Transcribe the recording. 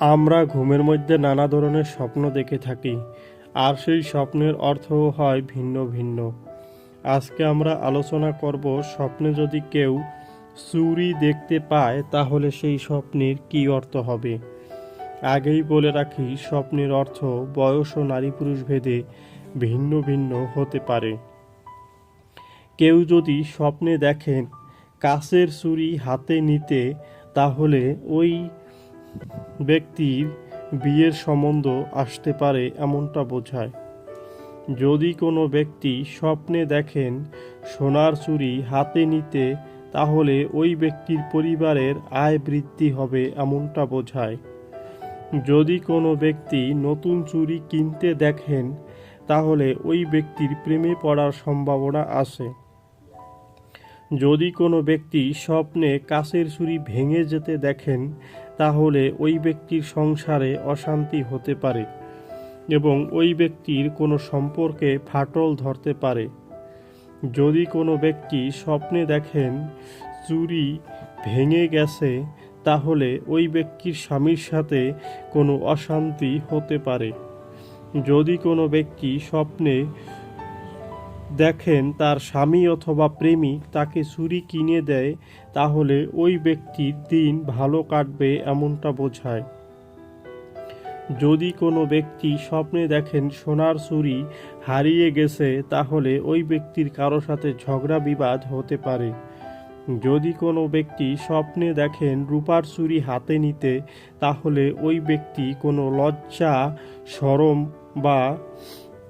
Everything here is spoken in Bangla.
আমরা ঘুমের মধ্যে নানা ধরনের স্বপ্ন দেখে থাকি, আর সেই স্বপ্নের অর্থও হয় ভিন্ন ভিন্ন। আজকে আমরা আলোচনা করব স্বপ্নে যদি কেউ চুরি দেখতে পায়, তাহলে সেই স্বপ্নের কী অর্থ হবে? আগেই বলে রাখি, স্বপ্নের অর্থ বয়স ও নারী পুরুষ ভেদে ভিন্ন ভিন্ন হতে পারে। কেউ যদি স্বপ্নে দেখেন, কাছের ছুরি হাতে নিতে, তাহলে ওই ব্যক্তির বিয়ের সম্বন্ধ আসতে পারে এমনটা বোঝায়। যদি কোনো ব্যক্তি স্বপ্নে দেখেন সোনার চুরি হাতে নিতে, তাহলে ওই ব্যক্তির পরিবারের আয় বৃদ্ধি হবে এমনটা বোঝায়। যদি কোনো ব্যক্তি নতুন চুরি কিনতে দেখেন, তাহলে ওই ব্যক্তির প্রেমে পড়ার সম্ভাবনা আছে। যদি কোনো ব্যক্তি স্বপ্নে কাছের ছুরি ভেঙে যেতে দেখেন তাহলে ওই ব্যক্তির সংসারে অশান্তি হতে পারে এবং ওই ব্যক্তির কোনো সম্পর্কে ফাটল ধরতে পারে। যদি কোনো ব্যক্তি স্বপ্নে দেখেন চুরি ভেঙে গেছে, তাহলে ওই ব্যক্তির স্বামীর সাথে কোনো অশান্তি হতে পারে। যদি কোনো ব্যক্তি স্বপ্নে দেখেন তার স্বামী অথবা প্রেমিক তাকে ছুরি কিনে দেয়, তাহলে ওই ব্যক্তির দিন ভালো কাটবে এমনটা বোঝায়। যদি কোনো ব্যক্তি স্বপ্নে দেখেন সোনার চুরি হারিয়ে গেছে, তাহলে ওই ব্যক্তির কারও সাথে ঝগড়া বিবাদ হতে পারে। যদি কোনো ব্যক্তি স্বপ্নে দেখেন রূপার চুরি হাতে নিতে, তাহলে ওই ব্যক্তি কোনো লজ্জা সরম বা